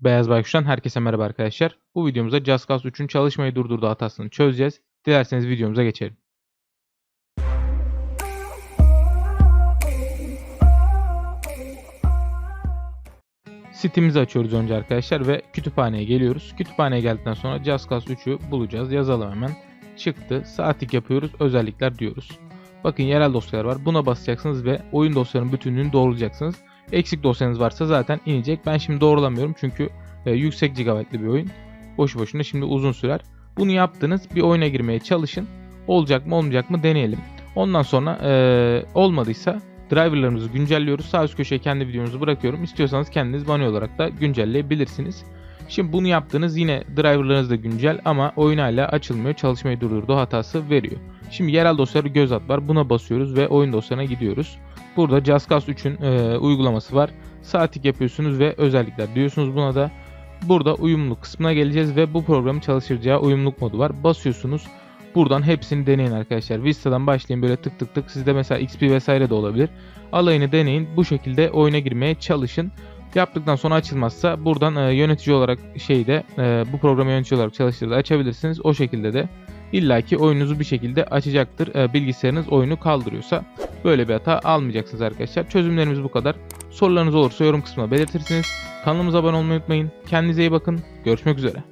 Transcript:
Beyaz Baykuş'tan herkese merhaba arkadaşlar. Bu videomuzda JustCause 3'ün çalışmayı durdurduğu hatasını çözeceğiz. Dilerseniz videomuza geçelim. Sitemizi açıyoruz önce arkadaşlar ve kütüphaneye geliyoruz. Kütüphaneye geldikten sonra JustCause 3'ü bulacağız. Yazalım hemen. Çıktı. Saatlik yapıyoruz. Özellikler diyoruz. Bakın yerel dosyalar var. Buna basacaksınız ve oyun dosyalarının bütünlüğünü doğrulayacaksınız. Eksik dosyanız varsa zaten inecek. Ben şimdi doğrulamıyorum çünkü e, yüksek gigabaytlı bir oyun. Boşu boşuna şimdi uzun sürer. Bunu yaptınız. Bir oyuna girmeye çalışın. Olacak mı olmayacak mı deneyelim. Ondan sonra e, olmadıysa driverlarımızı güncelliyoruz. Sağ üst köşeye kendi videomuzu bırakıyorum. İstiyorsanız kendiniz manuel olarak da güncelleyebilirsiniz. Şimdi bunu yaptığınız yine driverlarınız da güncel ama oyun hala açılmıyor. Çalışmayı durdurdu hatası veriyor. Şimdi yerel dosyaları göz at var. Buna basıyoruz ve oyun dosyasına gidiyoruz. Burada JustCause 3'ün e, uygulaması var. Saatlik yapıyorsunuz ve özellikler diyorsunuz buna da. Burada uyumluluk kısmına geleceğiz ve bu programın çalıştıracağı uyumluluk modu var. Basıyorsunuz. Buradan hepsini deneyin arkadaşlar. Vista'dan başlayın böyle tık tık tık. Sizde mesela XP vesaire de olabilir. Alayını deneyin. Bu şekilde oyuna girmeye çalışın. Yaptıktan sonra açılmazsa buradan e, yönetici olarak şeyde e, bu programı yönetici olarak çalıştırdı açabilirsiniz. O şekilde de illaki oyununuzu bir şekilde açacaktır. E, bilgisayarınız oyunu kaldırıyorsa böyle bir hata almayacaksınız arkadaşlar. Çözümlerimiz bu kadar. Sorularınız olursa yorum kısmına belirtirsiniz. Kanalımıza abone olmayı unutmayın. Kendinize iyi bakın. Görüşmek üzere.